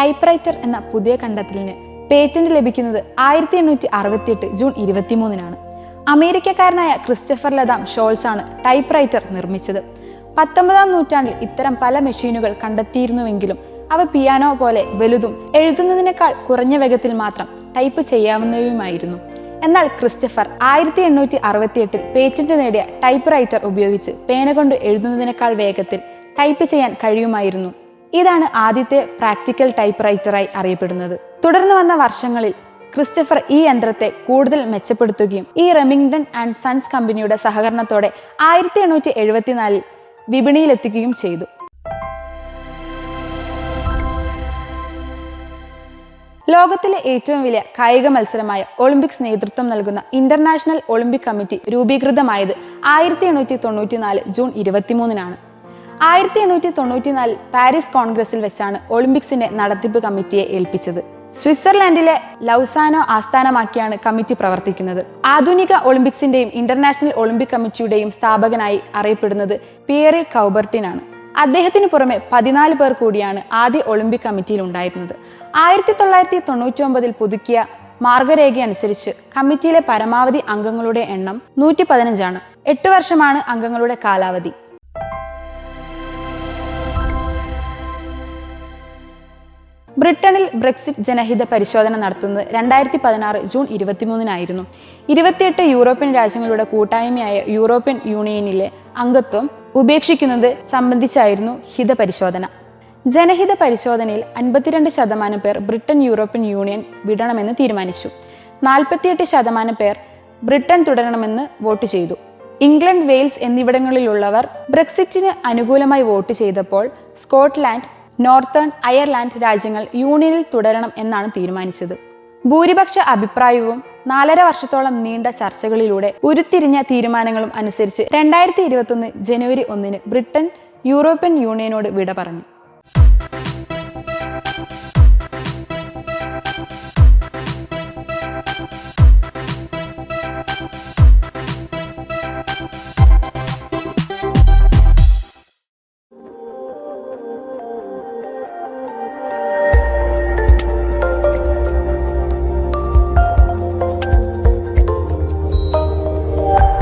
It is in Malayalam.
ടൈപ്പ്റൈറ്റർ എന്ന പുതിയ കണ്ടെത്തലിന് പേറ്റന്റ് ലഭിക്കുന്നത് ആയിരത്തി എണ്ണൂറ്റി അറുപത്തിയെട്ട് ജൂൺ ഇരുപത്തിമൂന്നിനാണ്. അമേരിക്കക്കാരനായ ക്രിസ്റ്റഫർ ലതാം ഷോൾസ് ആണ് ടൈപ്പ്റൈറ്റർ നിർമ്മിച്ചത്. പത്തൊമ്പതാം നൂറ്റാണ്ടിൽ ഇത്തരം പല മെഷീനുകൾ കണ്ടെത്തിയിരുന്നുവെങ്കിലും അവ പിയാനോ പോലെ വലുതും എഴുതുന്നതിനേക്കാൾ കുറഞ്ഞ വേഗത്തിൽ മാത്രം ടൈപ്പ് ചെയ്യാവുന്നവയുമായിരുന്നു. എന്നാൽ ക്രിസ്റ്റഫർ ആയിരത്തി എണ്ണൂറ്റി അറുപത്തിയെട്ടിൽ പേറ്റന്റ് നേടിയ ടൈപ്പ് റൈറ്റർ ഉപയോഗിച്ച് പേന കൊണ്ട് എഴുതുന്നതിനേക്കാൾ വേഗത്തിൽ ടൈപ്പ് ചെയ്യാൻ കഴിയുമായിരുന്നു. ഇതാണ് ആദ്യത്തെ പ്രാക്ടിക്കൽ ടൈപ്പ് റൈറ്ററായി അറിയപ്പെടുന്നത്. തുടർന്ന് വന്ന വർഷങ്ങളിൽ ക്രിസ്റ്റഫർ ഈ യന്ത്രത്തെ കൂടുതൽ മെച്ചപ്പെടുത്തുകയും ഈ റെമിംഗ്ടൺ ആൻഡ് സൺസ് കമ്പനിയുടെ സഹകരണത്തോടെ ആയിരത്തി എണ്ണൂറ്റി എഴുപത്തിനാലിൽ വിപണിയിലെത്തിക്കുകയും ചെയ്തു. ലോകത്തിലെ ഏറ്റവും വലിയ കായിക മത്സരമായ ഒളിമ്പിക്സ് നേതൃത്വം നൽകുന്ന ഇന്റർനാഷണൽ ഒളിമ്പിക് കമ്മിറ്റി രൂപീകൃതമായത് ആയിരത്തി എണ്ണൂറ്റി തൊണ്ണൂറ്റിനാല് ജൂൺ ഇരുപത്തിമൂന്നിനാണ്. ആയിരത്തി എണ്ണൂറ്റി തൊണ്ണൂറ്റിനാലിൽ പാരീസ് കോൺഗ്രസിൽ വെച്ചാണ് ഒളിമ്പിക്സിന്റെ നടത്തിപ്പ് കമ്മിറ്റിയെ ഏൽപ്പിച്ചത്. സ്വിറ്റ്സർലാൻഡിലെ ലൗസാനോ ആസ്ഥാനമാക്കിയാണ് കമ്മിറ്റി പ്രവർത്തിക്കുന്നത്. ആധുനിക ഒളിമ്പിക്സിന്റെയും ഇന്റർനാഷണൽ ഒളിമ്പിക് കമ്മിറ്റിയുടെയും സ്ഥാപകനായി അറിയപ്പെടുന്നത് പിയറി കൗബർട്ടിനാണ്. അദ്ദേഹത്തിന് പുറമെ പതിനാല് പേർ കൂടിയാണ് ആദ്യ ഒളിമ്പിക് കമ്മിറ്റിയിൽ ഉണ്ടായിരുന്നത്. ആയിരത്തി തൊള്ളായിരത്തി തൊണ്ണൂറ്റി ഒമ്പതിൽ പുതുക്കിയ മാർഗരേഖ അനുസരിച്ച് കമ്മിറ്റിയിലെ പരമാവധി അംഗങ്ങളുടെ എണ്ണം നൂറ്റി പതിനഞ്ചാണ് എട്ട് വർഷമാണ് അംഗങ്ങളുടെ കാലാവധി. ബ്രിട്ടനിൽ ബ്രെക്സിറ്റ് ജനഹിത പരിശോധന നടത്തുന്നത് രണ്ടായിരത്തി പതിനാറ് ജൂൺ ഇരുപത്തിമൂന്നിനായിരുന്നു. ഇരുപത്തിയെട്ട് യൂറോപ്യൻ രാജ്യങ്ങളുടെ കൂട്ടായ്മയായ യൂറോപ്യൻ യൂണിയനിലെ അംഗത്വം ഉപേക്ഷിക്കുന്നത് സംബന്ധിച്ചായിരുന്നു ഹിതപരിശോധന. ജനഹിത പരിശോധനയിൽ അൻപത്തിരണ്ട് ശതമാനം പേർ ബ്രിട്ടൻ യൂറോപ്യൻ യൂണിയൻ വിടണമെന്ന് തീരുമാനിച്ചു. നാൽപ്പത്തിയെട്ട് ശതമാനം പേർ ബ്രിട്ടൻ തുടരണമെന്ന് വോട്ട് ചെയ്തു. ഇംഗ്ലണ്ട് വെയിൽസ് എന്നിവിടങ്ങളിലുള്ളവർ ബ്രെക്സിറ്റിന് അനുകൂലമായി വോട്ട് ചെയ്തപ്പോൾ സ്കോട്ട്ലാൻഡ് നോർത്തേൺ അയർലാൻഡ് രാജ്യങ്ങൾ യൂണിയനിൽ തുടരണം എന്നാണ് തീരുമാനിച്ചത്. ഭൂരിപക്ഷ അഭിപ്രായവും നാലര വർഷത്തോളം നീണ്ട ചർച്ചകളിലൂടെ ഉരുത്തിരിഞ്ഞ തീരുമാനങ്ങളും അനുസരിച്ച് രണ്ടായിരത്തി ഇരുപത്തൊന്ന് ജനുവരി ഒന്നിന് ബ്രിട്ടൻ യൂറോപ്യൻ യൂണിയനോട് വിട പറഞ്ഞു.